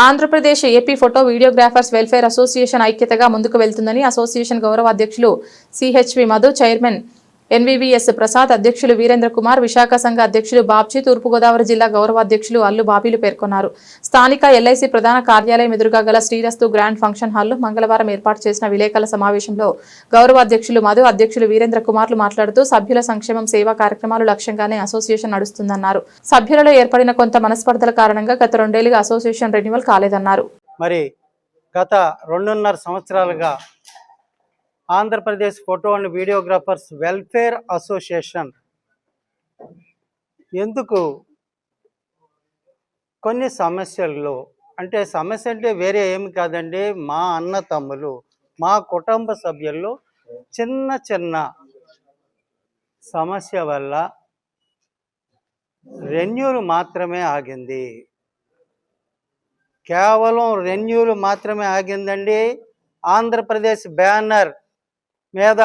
Andhra Pradesh AP photo videographers welfare association ఐక్యతగా ముందుకు వెళ్తుందని అసోసియేషన్ గౌరవ అధ్యక్షులు CHV Madhu chairman NVVS Prasad అధ్యక్షులు వీరేంద్ర కుమార్ విశాఖ సంఘ అధ్యక్షులు బాబ్జీ తూర్పుగోదావరి జిల్లా గౌరవ అధ్యక్షులు అల్లు బాబీలు పేర్కొన్నారు. స్థానిక ఎల్ఐసి ప్రధాన కార్యాలయం ఎదురుగా గల శ్రీరస్తు గ్రాండ్ ఫంక్షన్ హాల్లో మంగళవారం ఏర్పాటు చేసిన విలేకరుల సమావేశంలో గౌరవ అధ్యక్షులు మధు అధ్యక్షులు వీరేంద్ర కుమార్లు మాట్లాడుతూ సభ్యుల సంక్షేమం సేవా కార్యక్రమాలు లక్ష్యంగానే అసోసియేషన్ నడుస్తుందన్నారు. సభ్యులలో ఏర్పడిన కొంత మనస్పర్ధల కారణంగా గత రెండేళ్ళుగా అసోసియేషన్ రెన్యువల్ కాలేదన్నారు. మరి గత రెండున్నర సంవత్సరాలుగా Andhra Pradesh photo and videographers welfare association. ఎందుకు? కొన్ని సమస్యల్లో అంటే సమస్య అంటే వేరే ఏమి కాదండి మా అన్న తమ్ములు మా కుటుంబ సభ్యుల్లో చిన్న చిన్న సమస్య వల్ల రెన్యూలు మాత్రమే ఆగింది. కేవలం రెన్యూలు మాత్రమే ఆగిందండి ఆంధ్రప్రదేశ్ బ్యానర్. మీద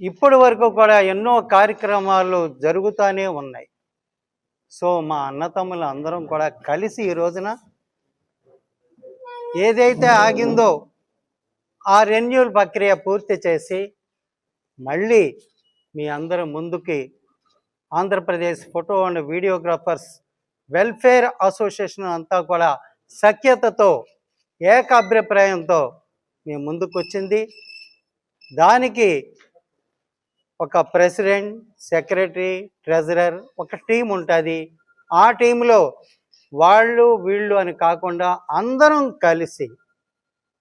ఇప్పటి వరకు కూడా ఎన్నో కార్యక్రమాలు జరుగుతూనే ఉన్నాయి. సో మా అన్నతమ్ములు అందరం కూడా కలిసి ఈ రోజున ఏదైతే ఆగిందో ఆ రెన్యూల్ ప్రక్రియ పూర్తి చేసి మళ్ళీ మీ అందరం ముందుకి Andhra Pradesh photo and videographers welfare association అంతా కూడా సఖ్యతతో ఏకాభిప్రాయంతో మేము ముందుకు వచ్చింది దానికి ఒక ప్రెసిడెంట్ సెక్రటరీ ట్రెజరర్ ఒక టీం ఉంటుంది. ఆ టీంలో వాళ్ళు వీళ్ళు అని కాకుండా అందరం కలిసి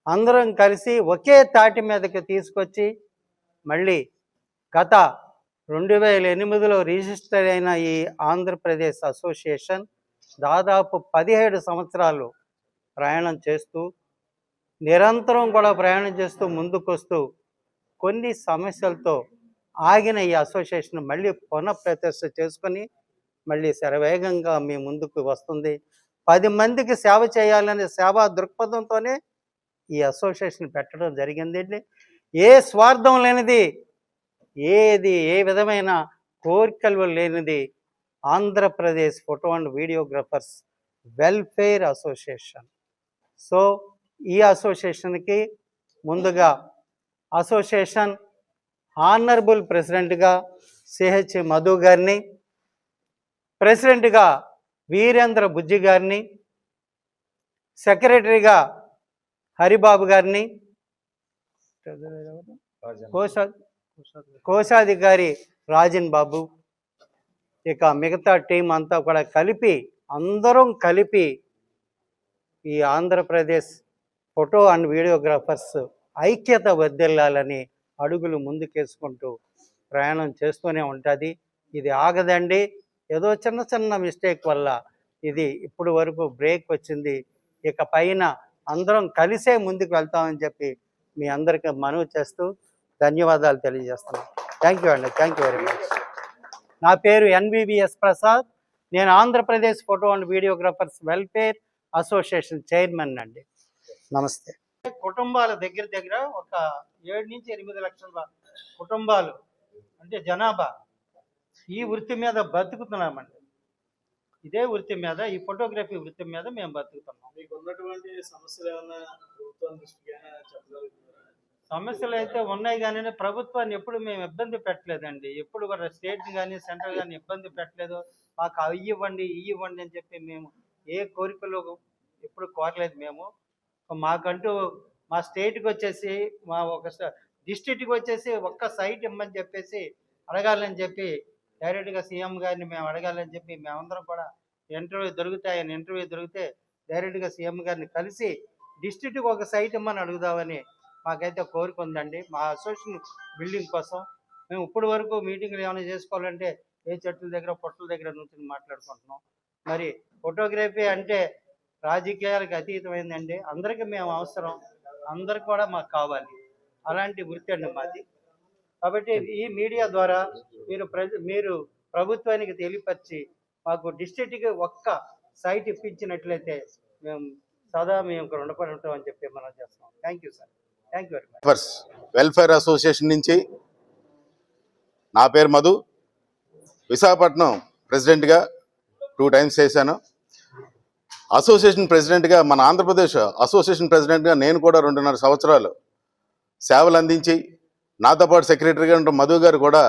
అందరం కలిసి ఒకే తాటి మీదకి తీసుకొచ్చి మళ్ళీ గత రెండు వేల ఎనిమిదిలో రిజిస్టర్ అయిన ఈ ఆంధ్రప్రదేశ్ అసోసియేషన్ దాదాపు పదిహేడు సంవత్సరాలు ప్రయాణం చేస్తూ నిరంతరం కూడా ప్రయాణం చేస్తూ ముందుకొస్తూ కొన్ని సమస్యలతో ఆగిన ఈ అసోసియేషన్ మళ్ళీ పునఃప్రతిష్ఠ చేసుకొని మళ్ళీ శరవేగంగా మీ ముందుకు వస్తుంది. పది మందికి సేవ చేయాలనే సేవా దృక్పథంతోనే ఈ అసోసియేషన్ పెట్టడం జరిగిందండి ఏ స్వార్థం లేనిది ఏది ఏ విధమైన కోరికలు లేనిది Andhra Pradesh photo and videographers welfare association so ఈ అసోసియేషన్కి ముందుగా అసోసియేషన్ ఆనరబుల్ ప్రెసిడెంట్గా సిహెచ్ మధు గారిని ప్రెసిడెంట్గా వీరేంద్ర బుజ్జి గారిని సెక్రటరీగా హరిబాబు గారిని కోశా కోశాధికారి రాజన్ బాబు ఇక మిగతా టీం అంతా కూడా కలిపి అందరం కలిపి ఈ ఆంధ్రప్రదేశ్ ఫోటో అండ్ వీడియోగ్రాఫర్స్ ఐక్యత వర్దిల్లాలని అడుగులు ముందుకేసుకుంటూ ప్రయాణం చేస్తూనే ఉంటుంది. ఇది ఆగదండి. ఏదో చిన్న చిన్న మిస్టేక్ వల్ల ఇది ఇప్పుడు వరకు బ్రేక్ వచ్చింది. ఇక పైన అందరం కలిసే ముందుకు వెళ్తామని చెప్పి మీ అందరికీ మనవి చేస్తూ ధన్యవాదాలు తెలియజేస్తున్నాను. థ్యాంక్ యూ అండి. థ్యాంక్ యూ వెరీ మచ్ నా పేరు ఎన్బిబిఎస్ ప్రసాద్. నేను Andhra Pradesh photo and videographers welfare association chairman అండి. నమస్తే. కుటుంబాల దగ్గర దగ్గర ఒక ఏడు నుంచి ఎనిమిది లక్షల కుటుంబాలు అంటే జనాభా ఈ వృత్తి మీద బతుకుతున్నామండి. ఇదే వృత్తి మీద ఈ ఫోటోగ్రఫీ వృత్తి మీద మేము బతుకుతున్నాం. మీకు ఉన్నటువంటి సమస్యలు ప్రభుత్వం సమస్యలు అయితే ఉన్నాయి కానీ ప్రభుత్వాన్ని ఎప్పుడు మేము ఇబ్బంది పెట్టలేదండి. ఎప్పుడు కూడా స్టేట్ కానీ సెంట్రల్ కానీ ఇబ్బంది పెట్టలేదు. మాకు అవి ఇవ్వండి ఇవి ఇవ్వండి అని చెప్పి మేము ఏ కోరికలు ఎప్పుడు కోరలేదు మేము. మాకంటూ మా స్టేట్కి వచ్చేసి మా ఒక డిస్ట్రిక్ట్కి వచ్చేసి ఒక్క సైట్ ఇమ్మని చెప్పేసి అడగాలని చెప్పి డైరెక్ట్గా సీఎం గారిని మేము అడగాలని చెప్పి మేమందరం కూడా ఇంటర్వ్యూ దొరుకుతాయని ఇంటర్వ్యూ దొరికితే డైరెక్ట్గా సీఎం గారిని కలిసి డిస్ట్రిక్ట్కి ఒక సైట్ ఇమ్మని అడుగుదామని మాకైతే కోరిక ఉందండి. మా అసోసియేషన్ బిల్డింగ్ కోసం మేము ఇప్పటి వరకు మీటింగ్లు ఏమైనా చేసుకోవాలంటే ఏ చెట్ల దగ్గర పొట్టల దగ్గర నుంచి మాట్లాడుకుంటున్నాం. మరి ఫోటోగ్రఫీ అంటే రాజకీయాలకు అతీతమైందండి. అందరికీ మేము అవసరం. అందరు కూడా మాకు కావాలి. అలాంటి వృత్తి అండి మాది. కాబట్టి ఈ మీడియా ద్వారా మీరు ప్రజ మీరు ప్రభుత్వానికి తెలియపరిచి మాకు డిస్ట్రిక్ట్కి ఒక్క సైట్ ఇప్పించినట్లయితే మేము సదా మేము ఇక్కడ రుణపడి ఉంటామని చెప్పి మనం చేస్తాం thank you sir. Thank you very much. Welfare association నుంచి నా పేరు మధు. విశాఖపట్నం ప్రెసిడెంట్గా టూ టైమ్స్ చేశాను. అసోసియేషన్ ప్రెసిడెంట్గా మన ఆంధ్రప్రదేశ్ అసోసియేషన్ ప్రెసిడెంట్గా నేను కూడా రెండున్నర సంవత్సరాలు సేవలు అందించి నాతో పాటు సెక్రటరీగా ఉన్న మధు గారు కూడా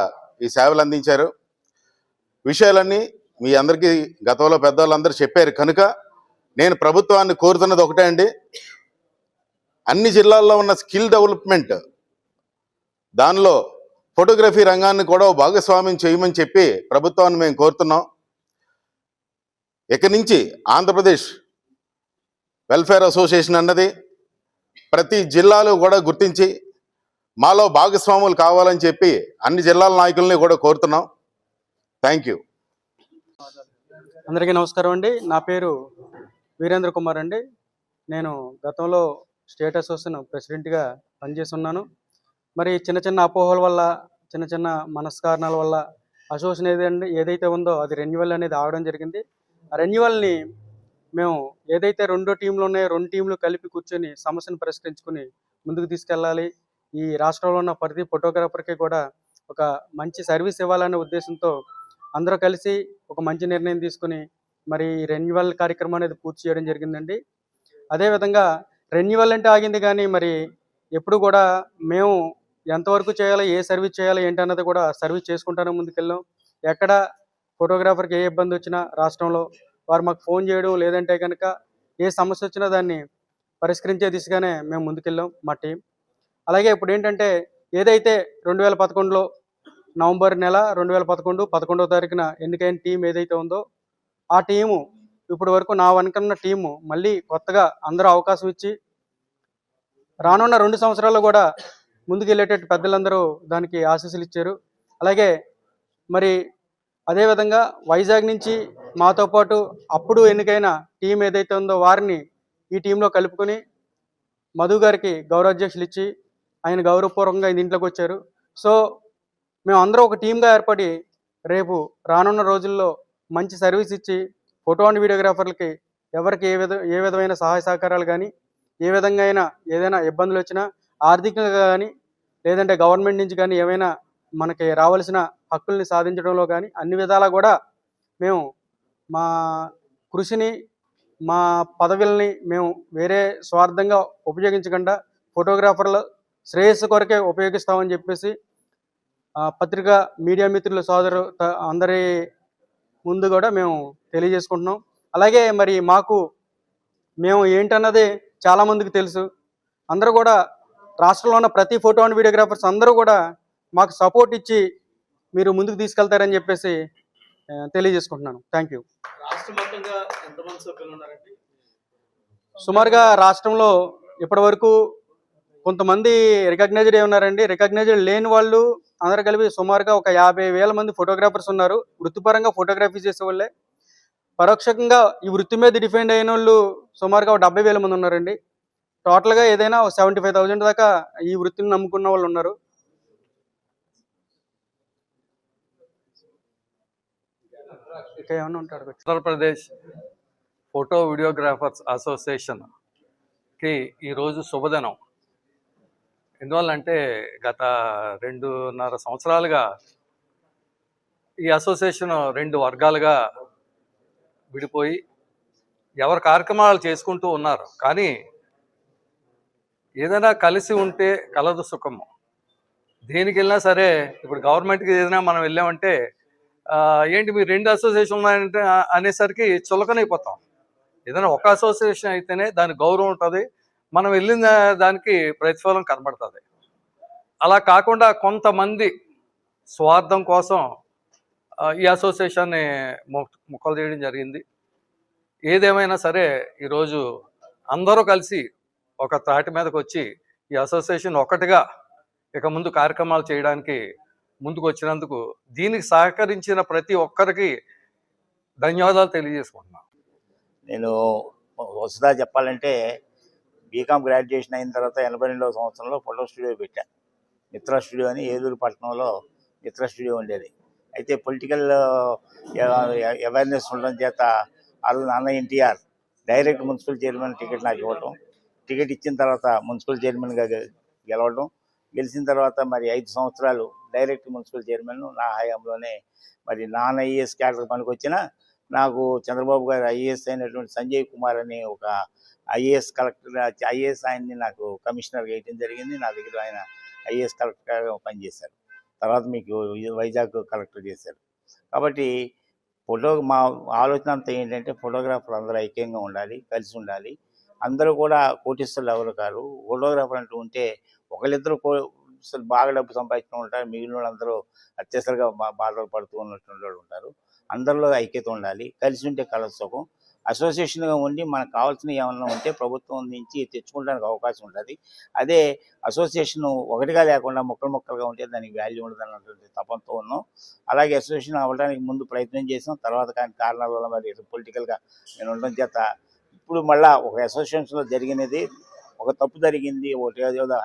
ఈ సేవలు అందించారు. విషయాలన్నీ మీ అందరికీ గతంలో పెద్దవాళ్ళందరూ చెప్పారు. కనుక నేను ప్రభుత్వాన్ని కోరుతున్నది ఒకటే అండి. అన్ని జిల్లాల్లో ఉన్న స్కిల్ డెవలప్మెంట్ దానిలో ఫోటోగ్రఫీ రంగాన్ని కూడా భాగస్వామ్యం చేయమని చెప్పి ప్రభుత్వాన్ని మేము కోరుతున్నాం. ఇక్కడి నుంచి? ఆంధ్రప్రదేశ్. వెల్ఫేర్ అసోసియేషన్ అన్నది ప్రతి జిల్లాలో కూడా గుర్తించి మాలో భాగస్వాములు కావాలని చెప్పి అన్ని జిల్లాల నాయకుల్ని కూడా కోరుతున్నాం. థ్యాంక్ యూ అందరికీ నమస్కారం అండి. నా పేరు వీరేంద్ర కుమార్ అండి. నేను గతంలో స్టేట్ అసోసియేషన్ ప్రెసిడెంట్గా పనిచేస్తున్నాను. మరి చిన్న చిన్న అపోహల వల్ల చిన్న చిన్న మనస్కారణాల వల్ల అసోసియేషన్ ఏదండి ఏదైతే ఉందో అది రెన్యువల్ అనేది ఆగడం జరిగింది. రెన్యువల్ని మేము ఏదైతే రెండో టీంలు ఉన్నాయో రెండు టీంలు కలిపి కూర్చొని సమస్యను పరిష్కరించుకుని ముందుకు తీసుకెళ్ళాలి. ఈ రాష్ట్రంలో ఉన్న ప్రతి ఫోటోగ్రాఫర్కి కూడా ఒక మంచి సర్వీస్ ఇవ్వాలనే ఉద్దేశంతో అందరూ కలిసి ఒక మంచి నిర్ణయం తీసుకుని మరి రెన్యువల్ కార్యక్రమం అనేది పూర్తి చేయడం జరిగిందండి. అదేవిధంగా రెన్యువల్ అంటే ఆగింది కానీ మరి ఎప్పుడు కూడా మేము ఎంతవరకు చేయాలో ఏ సర్వీస్ చేయాలో ఏంటన్నది కూడా సర్వీస్ చేసుకుంటానే ముందుకెళ్ళాం. ఎక్కడ ఫోటోగ్రాఫర్కి ఏ ఇబ్బంది వచ్చినా రాష్ట్రంలో వారు మాకు ఫోన్ చేయడం లేదంటే కనుక ఏ సమస్య వచ్చినా దాన్ని పరిష్కరించే దిశగానే మేము ముందుకెళ్ళాం మా టీం. అలాగే ఇప్పుడు ఏంటంటే ఏదైతే రెండు వేల పదకొండులో నవంబర్ నెల రెండు వేల పదకొండు పదకొండవ తారీఖున ఎన్నికైన టీం ఏదైతే ఉందో ఆ టీము ఇప్పటి వరకు నా వెనకన్న టీము మళ్ళీ కొత్తగా అందరూ అవకాశం ఇచ్చి రానున్న రెండు సంవత్సరాల్లో కూడా ముందుకు వెళ్ళేటట్టు పెద్దలందరూ దానికి ఆశీస్సులు ఇచ్చారు. అలాగే మరి అదేవిధంగా వైజాగ్ నుంచి మాతో పాటు అప్పుడు ఎన్నికైన టీం ఏదైతే ఉందో వారిని ఈ టీంలో కలుపుకొని మధు గారికి గౌరవాధ్యక్షులు ఇచ్చి ఆయన గౌరవపూర్వకంగా ఈ దీంట్లోకి వచ్చారు. సో మేము అందరం ఒక టీంగా ఏర్పడి రేపు రానున్న రోజుల్లో మంచి సర్వీస్ ఇచ్చి ఫోటో అండ్ వీడియోగ్రాఫర్లకి ఎవరికి ఏ విధ ఏ విధమైన సహాయ సహకారాలు కానీ ఏ విధంగా అయినా ఏదైనా ఇబ్బందులు వచ్చినా ఆర్థికంగా కానీ లేదంటే గవర్నమెంట్ నుంచి కానీ ఏమైనా మనకి రావాల్సిన హక్కుల్ని సాధించడంలో కానీ అన్ని విధాలా కూడా మేము మా కృషిని మా పదవుల్ని మేము వేరే స్వార్థంగా ఉపయోగించకుండా ఫోటోగ్రాఫర్ల శ్రేయస్సు కొరకే ఉపయోగిస్తామని చెప్పేసి పత్రికా మీడియా మిత్రుల సోదరు త- అందరి ముందు కూడా మేము తెలియజేసుకుంటున్నాం. అలాగే మరి మాకు మేము ఏంటన్నది చాలా మందికి తెలుసు. అందరూ కూడా రాష్ట్రంలో ఉన్న ప్రతి ఫోటో అండ్ వీడియోగ్రాఫర్స్ అందరూ కూడా మాకు సపోర్ట్ ఇచ్చి మీరు ముందుకు తీసుకెళ్తారని చెప్పేసి తెలియజేసుకుంటున్నాను. థ్యాంక్ యూ సుమారుగా రాష్ట్రంలో ఇప్పటి వరకు కొంతమంది రికగ్నైజ్డ్ ఉన్నారండి. రికగ్నైజ్డ్ లేని వాళ్ళు అందరు కలిపి సుమారుగా ఒక యాభై వేల మంది ఫోటోగ్రాఫర్స్ ఉన్నారు. వృత్తిపరంగా ఫోటోగ్రఫీ చేసే వాళ్ళే పరోక్షంగా ఈ వృత్తి మీద డిపెండ్ అయిన వాళ్ళు సుమారుగా ఒక డెబ్బై వేల మంది ఉన్నారండి. టోటల్గా ఏదైనా సెవెంటీ ఫైవ్ థౌజండ్ దాకా ఈ వృత్తిని నమ్ముకున్న వాళ్ళు ఉన్నారు. ఇంకా ఏమైనా ఉంటాడు ఉత్తరప్రదేశ్ ఫోటో వీడియోగ్రాఫర్స్ అసోసియేషన్కి ఈరోజు శుభదినం. ఎందువల్లంటే గత రెండున్నర సంవత్సరాలుగా ఈ అసోసియేషన్ రెండు వర్గాలుగా విడిపోయి ఎవరు కార్యక్రమాలు చేసుకుంటూ ఉన్నారు. కానీ ఏదైనా కలిసి ఉంటే కలదు సుఖము. దేనికి వెళ్ళినా సరే ఇప్పుడు గవర్నమెంట్కి ఏదైనా మనం వెళ్ళామంటే ఏంటి మీరు రెండు అసోసియేషన్ ఉన్నాయంటే అనేసరికి చులకనైపోతాం. ఏదైనా ఒక అసోసియేషన్ అయితేనే దాని గౌరవం ఉంటుంది. మనం వెళ్ళిన దానికి ప్రతిఫలం కనబడుతుంది. అలా కాకుండా కొంతమంది స్వార్థం కోసం ఈ అసోసియేషన్ని మొ- మొక్కలు చేయడం జరిగింది. ఏదేమైనా సరే ఈరోజు అందరూ కలిసి ఒక త్రాటి మీదకి వచ్చి ఈ అసోసియేషన్ ఒకటిగా ఇక ముందు కార్యక్రమాలు చేయడానికి ముందుకు వచ్చినందుకు దీనికి సహకరించిన ప్రతి ఒక్కరికి ధన్యవాదాలు తెలియజేసుకుంటున్నాను. నేను వసుదా చెప్పాలంటే బీకామ్ గ్రాడ్యుయేషన్ అయిన తర్వాత ఎనభై రెండవ సంవత్సరంలో ఫోటో స్టూడియో పెట్టా. మిత్ర స్టూడియో అని ఏలూరు పట్టణంలో మిత్ర స్టూడియో ఉండేది. అయితే పొలిటికల్ అవేర్నెస్ ఉండడం చేత ఆ నాన్న NTR direct municipal chairman ticket నాకు ఇవ్వటం టికెట్ ఇచ్చిన తర్వాత మున్సిపల్ చైర్మన్గా గెలవడం గెలిచిన తర్వాత మరి ఐదు సంవత్సరాలు డైరెక్ట్ మున్సిపల్ చైర్మన్ నా హయాంలోనే మరి నాన్ ఐఏఎస్ క్యాడర్ పనికి వచ్చిన నాకు చంద్రబాబు గారు ఐఏఎస్ అయినటువంటి సంజయ్ కుమార్ అని ఒక ఐఏఎస్ కలెక్టర్ ఐఏఎస్ ఆయన్ని నాకు కమిషనర్ వేయటం జరిగింది. నా దగ్గర ఆయన ఐఏఎస్ కలెక్టర్గా పనిచేశారు. తర్వాత మీకు వైజాగ్ కలెక్టర్ చేశారు. కాబట్టి ఫోటో మా ఆలోచన అంతా ఏంటంటే ఫోటోగ్రాఫర్ అందరూ ఐక్యంగా ఉండాలి కలిసి ఉండాలి. అందరూ కూడా కోటీశ్వరులు ఎవరు కాదు ఫోటోగ్రాఫర్ అంటూ ఉంటే ఒకళ్ళిద్దరు కో అసలు బాగా డబ్బు సంపాదించిన ఉంటారు. మిగిలిన వాళ్ళందరూ అత్యవసరంగా బా బాధలు పడుతూ ఉన్నటువంటి వాళ్ళు ఉంటారు. అందరిలో ఐక్యత ఉండాలి. కలిసి ఉంటే కలసుఖం అసోసియేషన్గా ఉండి మనకు కావాల్సిన ఏమన్నా ఉంటే ప్రభుత్వం నుంచి తెచ్చుకోవడానికి అవకాశం ఉంటుంది. అదే అసోసియేషన్ ఒకటిగా లేకుండా ముక్కలు ముక్కలుగా ఉంటే దానికి వాల్యూ ఉండదు అన్నటువంటి తపంతో ఉన్నాం. అలాగే అసోసియేషన్ అవ్వడానికి ముందు ప్రయత్నం చేసాం. తర్వాత కానీ కారణాల వల్ల మరి పొలిటికల్గా నేను ఉండడం చేత ఇప్పుడు మళ్ళీ ఒక అసోసియేషన్లో జరిగినది ఒక తప్పు జరిగింది ఒకటి ఏదో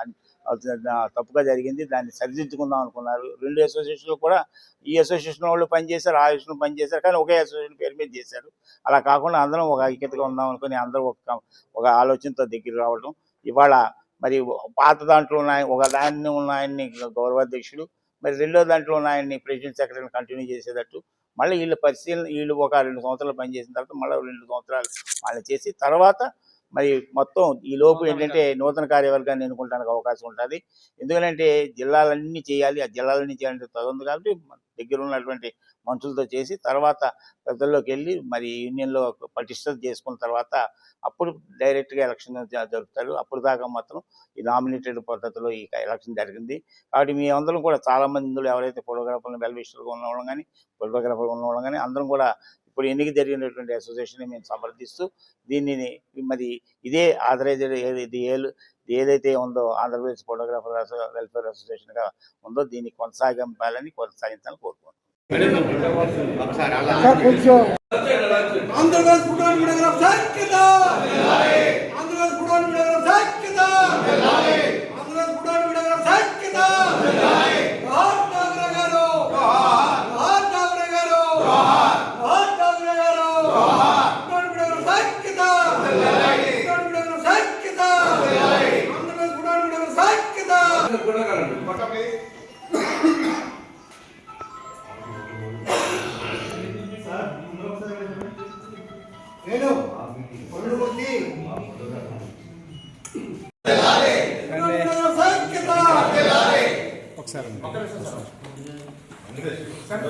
తప్పుగా జరిగింది. దాన్ని సరిదిద్దుకుందాం అనుకున్నారు. రెండు అసోసియేషన్లు కూడా ఈ అసోసియేషన్ వాళ్ళు పనిచేశారు ఆ అసోసియేషన్ పనిచేశారు కానీ ఒకే అసోసియేషన్ పేరు మీద చేశారు. అలా కాకుండా అందరం ఒక ఐక్యతగా ఉందాం అనుకుని అందరూ ఒక ఒక ఆలోచనతో దగ్గర రావడం ఇవాళ మరి పాత దాంట్లో ఉన్న ఒక దాన్ని ఉన్న ఆయన్ని గౌరవాధ్యక్షుడు మరి రెండో దాంట్లో ఉన్న ఆయన్ని ప్రెసిడెంట్ సెక్రటరీని కంటిన్యూ చేసేటట్టు మళ్ళీ వీళ్ళు పరిశీలన వీళ్ళు ఒక రెండు సంవత్సరాలు పనిచేసిన తర్వాత మళ్ళీ రెండు సంవత్సరాలు వాళ్ళు చేసి తర్వాత మరి మొత్తం ఈ లోపు ఏంటంటే నూతన కార్యవర్గాన్ని ఎన్నుకోవడానికి అవకాశం ఉంటుంది. ఎందుకంటే జిల్లాలన్నీ చేయాలి ఆ జిల్లాలన్నీ చేయాలంటే తగుంది కాబట్టి దగ్గర ఉన్నటువంటి మనుషులతో చేసి తర్వాత ప్రజల్లోకి వెళ్ళి మరి యూనియన్లో పటిష్టత చేసుకున్న తర్వాత అప్పుడు డైరెక్ట్గా ఎలక్షన్ జరుపుతారు. అప్పుడు దాకా మాత్రం ఈ నామినేటెడ్ పద్ధతిలో ఈ ఎలక్షన్ జరిగింది. కాబట్టి మీ అందరం కూడా చాలా మంది ఇందులో ఎవరైతే ఫోటోగ్రాఫర్లు వెల్విషర్గా ఉన్నవాళ్ళం కానీ ఫోటోగ్రాఫర్ ఉన్నవాళ్ళం కానీ అందరం కూడా ఇప్పుడు ఎన్నిక జరిగినటువంటి అసోసియేషన్ మేము సమర్థిస్తూ దీనిని మరి ఇదే ఆథరైజ్డ్ ఇది ఏలు ఏదైతే ఉందో ఆంధ్రప్రదేశ్ ఫోటోగ్రాఫర్ వెల్ఫేర్ అసోసియేషన్గా ఉందో దీన్ని కొనసాగింపాలని కొనసాగించాలని కోరుకుంటున్నాను ఒకసారి